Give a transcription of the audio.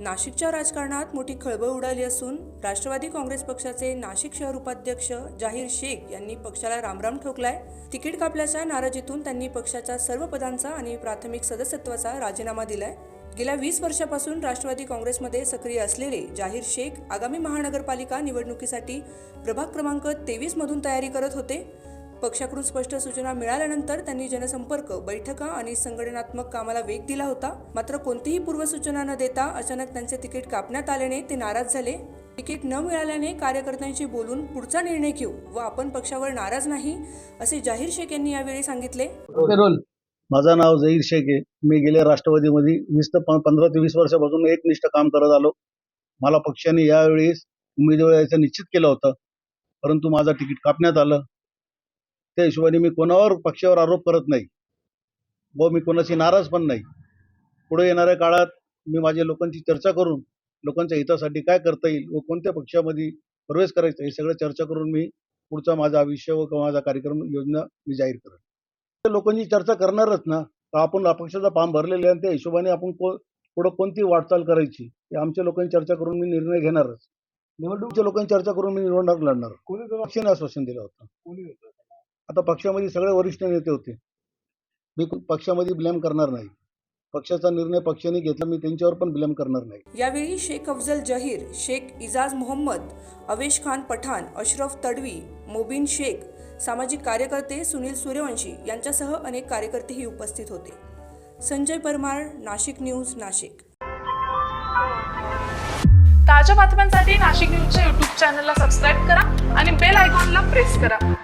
नाशिकच्या राजकारणात मोठी खळबळ उडाली असून राष्ट्रवादी काँग्रेस पक्षाचे नाशिक शहर उपाध्यक्ष जाहीर शेख यांनी पक्षाला रामराम ठोकलाय. तिकीट कापल्याच्या नाराजीतून त्यांनी पक्षाच्या सर्व पदांचा आणि प्राथमिक सदस्यत्वाचा राजीनामा दिलाय. गेल्या वीस वर्षापासून राष्ट्रवादी काँग्रेसमध्ये सक्रिय असलेले जाहीर शेख आगामी महानगरपालिका निवडणुकीसाठी प्रभाग क्रमांक तेवीस मधून तयारी करत होते. पक्षाकडून स्पष्ट सूचना मिळाल्यानंतर त्यांनी जनसंपर्क बैठका आणि संघटनात्मक कामाला वेग दिला होता. मात्र कोणतीही पूर्वसूचना न देता अचानक त्यांचे तिकीट कापण्यात आल्याने ते नाराज झाले. तिकीट न मिळाल्याने कार्यकर्त्यांशी बोलून पुढचा निर्णय घेऊ व आपण पक्षावर नाराज नाही असे जाहीर शेख यांनी यावेळी सांगितले. रोल. माझं नाव जहीर शेख आहे. मी गेल्या राष्ट्रवादीमध्ये वीस ते पंधरा ते वीस वर्षापासून एकनिष्ठ काम करत आलो. मला पक्षाने यावेळेस उमेदवारी निश्चित केलं होतं. परंतु माझं तिकीट कापण्यात आलं. त्या हिशोबाने मी कोणावर पक्षावर आरोप करत नाही. व मी कोणाची नाराज पण नाही. पुढे येणाऱ्या काळात मी माझ्या लोकांची चर्चा करून लोकांच्या हितासाठी काय करता येईल व कोणत्या पक्षामध्ये प्रवेश करायचा हे सगळं चर्चा करून मी पुढचा माझा आयुष्य व किंवा माझा कार्यक्रम योजना मी जाहीर करेन. लोकांची चर्चा करणारच ना. तर आपण अपक्षाचा फॉर्म भरलेले आहे आणि त्या हिशोबाने आपण को पुढं कोणती वाटचाल करायची हे आमच्या लोकांनी चर्चा करून मी निर्णय घेणारच. निवडणुकीच्या लोकांनी चर्चा करून मी निवडणूक लढणार. पक्षाने आश्वासन दिलं होतं? आता पक्षामध्ये सगळे वरिष्ठ नेते होते. मी पक्षामध्ये ब्लेम करणार नाही. पक्षाचा निर्णय पक्षाने घेतला मी त्यांच्यावर पण ब्लेम करणार नाही. यावेळी शेख अफजल जहीर शेख इजाज मोहम्मद अवेश खान पठाण अशरफ तडवी मोबिन शेख सामाजिक कार्यकर्ते सुनील सूर्यवंशी यांच्यासह अनेक कार्यकर्तेही उपस्थित होते. संजय परमार नाशिक न्यूज नाशिक. ताज्या बातम्यांसाठी नाशिक न्यूजच्या युट्यूब चॅनलला सबस्क्राईब करा आणि बेल आयकॉनला प्रेस करा.